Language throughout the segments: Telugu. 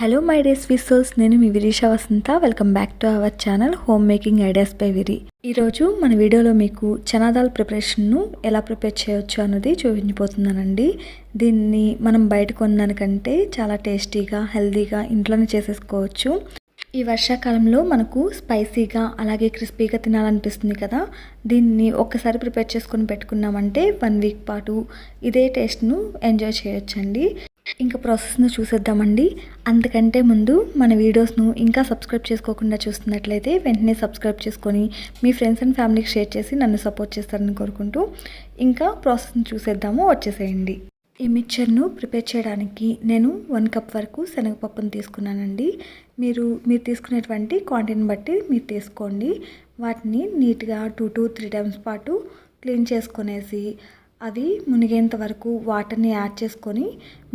హలో మై డేస్ విసోల్స్ నేను మీ Virisha Vasantha. Welcome back to our channel home making ideas by Viri ఈరోజు మన వీడియోలో మీకు చనాదాల్ ప్రిపరేషన్ను ఎలా ప్రిపేర్ చేయొచ్చు అన్నది చూపించిపోతున్నానండి దీన్ని మనం బయట కొనడానికంటే చాలా టేస్టీగా హెల్తీగా ఇంట్లోనే చేసేసుకోవచ్చు. ఈ వర్షాకాలంలో మనకు స్పైసీగా అలాగే క్రిస్పీగా తినాలనిపిస్తుంది కదా. దీన్ని ఒక్కసారి ప్రిపేర్ చేసుకొని పెట్టుకున్నామంటే వన్ వీక్ పాటు ఇదే టేస్ట్ను ఎంజాయ్ చేయొచ్చండి. ఇంకా ప్రాసెస్ను చూసేద్దామండి. అంతకంటే ముందు మన వీడియోస్ను ఇంకా సబ్స్క్రైబ్ చేసుకోకుండా చూస్తున్నట్లయితే వెంటనే సబ్స్క్రైబ్ చేసుకొని మీ ఫ్రెండ్స్ అండ్ ఫ్యామిలీకి షేర్ చేసి నన్ను సపోర్ట్ చేస్తారని కోరుకుంటూ ఇంకా ప్రాసెస్ని చూసేద్దాము. వచ్చేసేయండి. ఈ మిక్చర్ను ప్రిపేర్ చేయడానికి నేను వన్ కప్ వరకు శనగపప్పును తీసుకున్నానండి. మీరు మీరు తీసుకునేటువంటి క్వాంటిటీని బట్టి మీరు తీసుకోండి. వాటిని నీట్గా టూ టు త్రీ టైమ్స్ పాటు క్లీన్ చేసుకొనేసి అవి మునిగేంత వరకు వాటర్ని యాడ్ చేసుకొని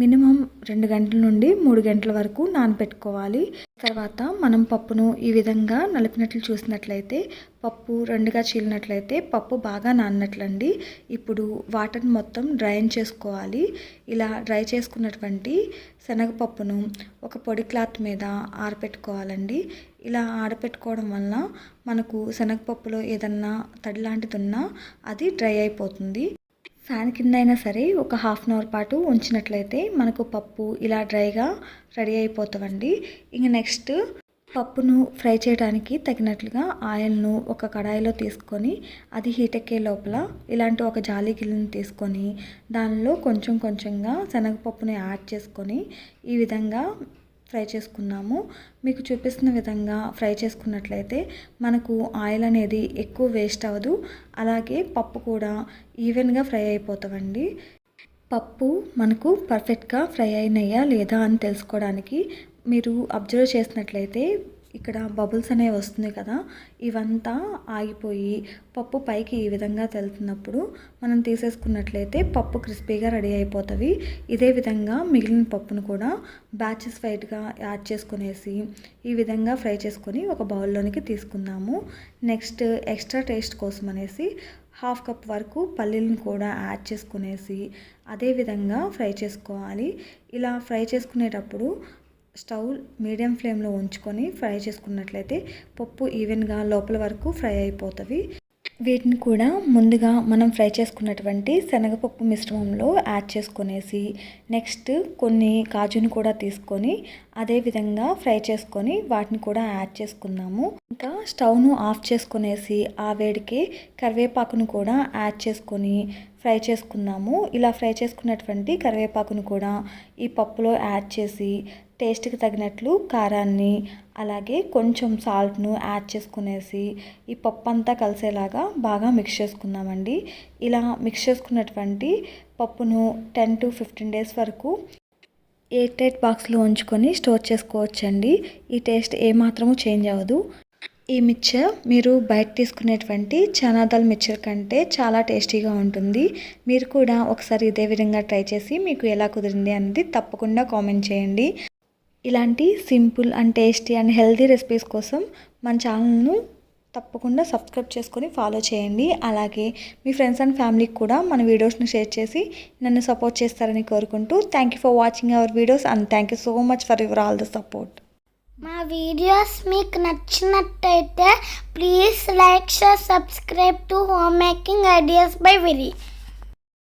మినిమం రెండు గంటల నుండి మూడు గంటల వరకు నానబెట్టుకోవాలి. తర్వాత మనం పప్పును ఈ విధంగా నలిపినట్లు చూసినట్లయితే పప్పు రెండుగా చీలినట్లయితే పప్పు బాగా నాన్నట్లండి. ఇప్పుడు వాటర్ని మొత్తం డ్రైన్ చేసుకోవాలి. ఇలా డ్రై చేసుకున్నటువంటి శనగపప్పును ఒక పొడి క్లాత్ మీద ఆరపెట్టుకోవాలండి. ఇలా ఆడపెట్టుకోవడం వలన మనకు శనగపప్పులో ఏదన్నా తడి లాంటిది ఉన్నా అది డ్రై అయిపోతుంది. ఫ్యాన్ కింద అయినా సరే ఒక హాఫ్ అన్ అవర్ పాటు ఉంచినట్లయితే మనకు పప్పు ఇలా డ్రైగా రెడీ అయిపోతామండి ఇంక నెక్స్ట్ పప్పును ఫ్రై చేయడానికి తగినట్లుగా ఆయిల్ను ఒక కడాయిలో తీసుకొని అది హీట్ ఎక్కే లోపల ఇలాంటి ఒక జాలి గిన్నెను తీసుకొని దానిలో కొంచెం కొంచెంగా శనగపప్పుని యాడ్ చేసుకొని ఈ విధంగా ఫ్రై చేసుకున్నాము. మీకు చూపిస్తున్న విధంగా ఫ్రై చేసుకున్నట్లయితే మనకు ఆయిల్ అనేది ఎక్కువ వేస్ట్ అవ్వదు. అలాగే పప్పు కూడా ఈవెన్గా ఫ్రై అయిపోతామండి పప్పు మనకు పర్ఫెక్ట్గా ఫ్రై అయినాయా లేదా అని తెలుసుకోవడానికి మీరు అబ్జర్వ్ చేసినట్లయితే ఇక్కడ బబుల్స్ అనేవి వస్తుంది కదా ఇవంతా ఆగిపోయి పప్పు పైకి ఈ విధంగా తెలుతున్నప్పుడు మనం తీసేసుకున్నట్లయితే పప్పు క్రిస్పీగా రెడీ అయిపోతుంది. ఇదే విధంగా మిగిలిన పప్పును కూడా బ్యాచెస్ వైట్గా యాడ్ చేసుకునేసి ఈ విధంగా ఫ్రై చేసుకొని ఒక బౌల్లోనికి తీసుకుందాము. నెక్స్ట్ ఎక్స్ట్రా టేస్ట్ కోసం అనేసి హాఫ్ కప్ వరకు పల్లీలను కూడా యాడ్ చేసుకునేసి అదే విధంగా ఫ్రై చేసుకోవాలి. ఇలా ఫ్రై చేసుకునేటప్పుడు స్టవ్ మీడియం ఫ్లేమ్లో ఉంచుకొని ఫ్రై చేసుకున్నట్లయితే పప్పు ఈవెన్గా లోపల వరకు ఫ్రై అయిపోతుంది. వీటిని కూడా ముందుగా మనం ఫ్రై చేసుకున్నటువంటి శనగపప్పు మిశ్రమంలో యాడ్ చేసుకునేసి నెక్స్ట్ కొన్ని కాజును కూడా తీసుకొని అదే విధంగా ఫ్రై చేసుకొని వాటిని కూడా యాడ్ చేసుకుందాము. ఇంకా స్టవ్ను ఆఫ్ చేసుకునేసి ఆ వేడికి కరివేపాకును కూడా యాడ్ చేసుకొని ఫ్రై చేసుకుందాము. ఇలా ఫ్రై చేసుకున్నటువంటి కరివేపాకును కూడా ఈ పప్పులో యాడ్ చేసి టేస్ట్కి తగినట్లు కారాన్ని అలాగే కొంచెం సాల్ట్ను యాడ్ చేసుకునేసి ఈ పప్పు అంతా కలిసేలాగా బాగా మిక్స్ చేసుకుందామండి. ఇలా మిక్స్ చేసుకున్నటువంటి పప్పును టెన్ టు ఫిఫ్టీన్ డేస్ వరకు ఎయిట్ ఎయిట్ బాక్స్లో ఉంచుకొని స్టోర్ చేసుకోవచ్చండి. ఈ టేస్ట్ ఏమాత్రము చేంజ్ అవ్వదు. ఈ మిక్చర్ మీరు బయట తీసుకునేటువంటి చనాదాల్ మిక్చర్ కంటే చాలా టేస్టీగా ఉంటుంది. మీరు కూడా ఒకసారి ఇదే విధంగా ట్రై చేసి మీకు ఎలా కుదిరింది అనేది తప్పకుండా కామెంట్ చేయండి. ఇలాంటి simple and tasty and healthy recipes కోసం మన ఛానల్ను తప్పకుండా సబ్స్క్రైబ్ చేసుకొని ఫాలో చేయండి. అలాగే మీ ఫ్రెండ్స్ అండ్ ఫ్యామిలీకి కూడా మన వీడియోస్ని షేర్ చేసి నన్ను సపోర్ట్ చేస్తారని కోరుకుంటూ thank you for watching our videos and thank you so much for your all the support మా వీడియోస్ మీకు నచ్చినట్టయితే please like share subscribe to home making ideas by Viri